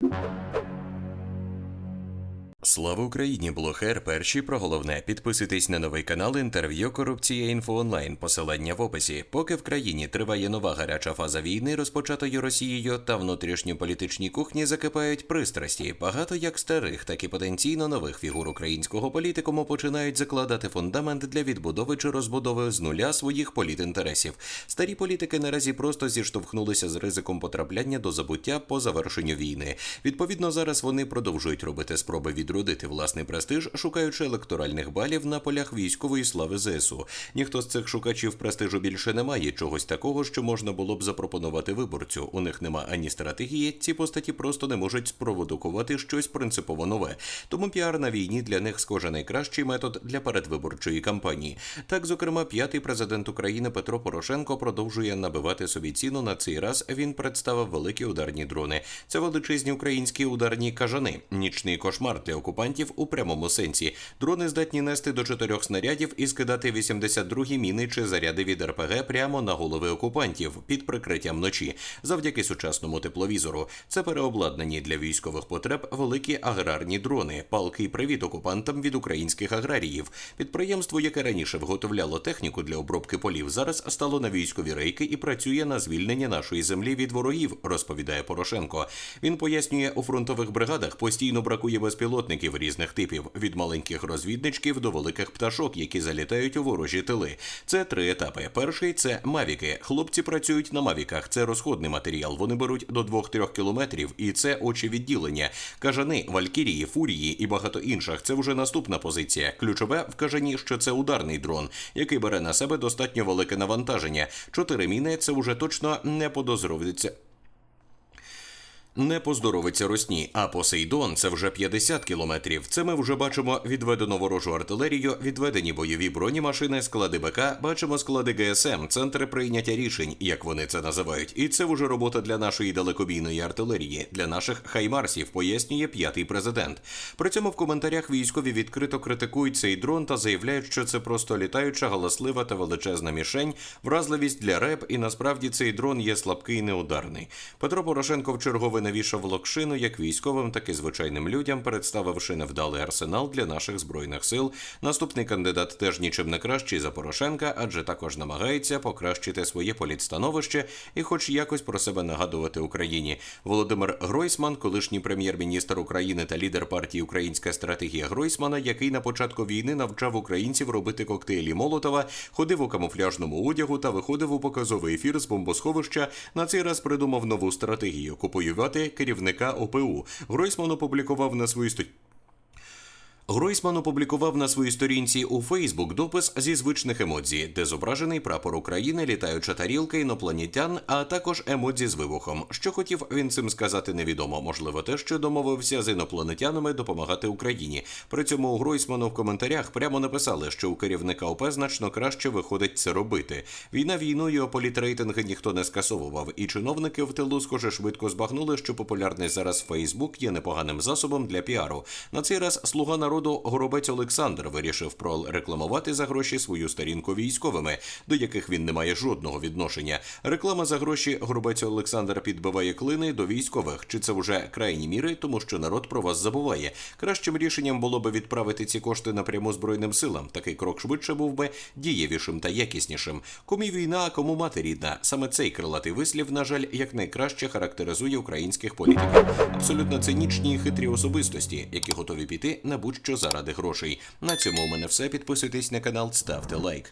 you Слава Україні! Блохер. Перші про головне. Підписуйтесь на новий канал інтерв'ю Корупція інфо онлайн. Посилання в описі. Поки в країні триває нова гаряча фаза війни, розпочатої Росією та внутрішньополітичній кухні закипають пристрасті. Багато як старих, так і потенційно нових фігур українського політикуму починають закладати фундамент для відбудови чи розбудови з нуля своїх політінтересів. Старі політики наразі просто зіштовхнулися з ризиком потрапляння до забуття по завершенню війни. Відповідно, зараз вони продовжують робити спроби відродити власний престиж, шукаючи електоральних балів на полях військової слави ЗСУ. Ніхто з цих шукачів престижу більше не має чогось такого, що можна було б запропонувати виборцю. У них нема ані стратегії. Ці постаті просто не можуть спровокувати щось принципово нове. Тому піар на війні для них схоже найкращий метод для передвиборчої кампанії. Так, зокрема, п'ятий президент України Петро Порошенко продовжує набивати собі ціну. На цей раз він представив великі ударні дрони. Це величезні українські ударні кажани, нічний кошмар для окупантів у прямому сенсі. Дрони здатні нести до чотирьох снарядів і скидати 82-гі міни чи заряди від РПГ прямо на голови окупантів під прикриттям ночі, завдяки сучасному тепловізору. Це переобладнані для військових потреб великі аграрні дрони, палкий привіт окупантам від українських аграріїв. Підприємство, яке раніше виготовляло техніку для обробки полів, зараз стало на військові рейки і працює на звільнення нашої землі від ворогів, розповідає Порошенко. Він пояснює, у фронтових бригадах постійно бракує безпілотників різних типів від маленьких розвідничків до великих пташок, які залітають у ворожі тили. Це три етапи. Перший це мавіки. Хлопці працюють на мавіках. Це розходний матеріал. Вони беруть до 2-3 кілометрів, і це очі відділення. Кажани, валькірії, фурії і багато інших. Це вже наступна позиція. Ключове в кажані, що це ударний дрон, який бере на себе достатньо велике навантаження. Чотири міни це вже точно не подозровиться. Не поздоровиться Росні, а Посейдон це вже 50 кілометрів. Це ми вже бачимо відведену ворожу артилерію, відведені бойові бронімашини, склади БК, бачимо склади ГСМ, центри прийняття рішень, як вони це називають. І це вже робота для нашої далекобійної артилерії, для наших хаймарсів, пояснює п'ятий президент. При цьому в коментарях військові відкрито критикують цей дрон та заявляють, що це просто літаюча, галаслива та величезна мішень, вразливість для РЕП, і насправді цей дрон є слабкий і неударний. Петро Порошенко в черговий навішав локшину як військовим, так і звичайним людям, представивши невдалий арсенал для наших збройних сил. Наступний кандидат теж нічим не кращий за Порошенка, адже також намагається покращити своє політстановище і, хоч якось про себе нагадувати Україні. Володимир Гройсман, колишній прем'єр-міністр України та лідер партії Українська стратегія Гройсмана, який на початку війни навчав українців робити коктейлі Молотова, ходив у камуфляжному одягу та виходив у показовий ефір з бомбосховища. На цей раз придумав нову стратегію купуювати керівника ОПУ. Гройсман опублікував на своїй сторінці. Гройсман опублікував на своїй сторінці у Фейсбук допис зі звичних емодзі, де зображений прапор України, літаюча тарілка інопланетян, а також емодзі з вибухом. Що хотів він цим сказати, невідомо. Можливо, те, що домовився з інопланетянами допомагати Україні. При цьому у Гройсману в коментарях прямо написали, що у керівника ОП значно краще виходить це робити. Війна війною, політрейтинги ніхто не скасовував, і чиновники в тилу, схоже, швидко збагнули, що популярний зараз Фейсбук є непоганим засобом для піару. На цей раз слуга народу народу Горобець Олександр вирішив прорекламувати за гроші свою сторінку військовими, до яких він не має жодного відношення. Реклама за гроші Горобець Олександр підбиває клини до військових. Чи це вже крайні міри, тому що народ про вас забуває? Кращим рішенням було би відправити ці кошти напряму збройним силам. Такий крок швидше був би дієвішим та якіснішим. Кому війна, а кому мати рідна. Саме цей крилатий вислів, на жаль, якнайкраще характеризує українських політиків. Абсолютно цинічні і хитрі особистості, які готові піти на будь що заради грошей. На цьому у мене все. Підписуйтесь на канал, ставте лайк.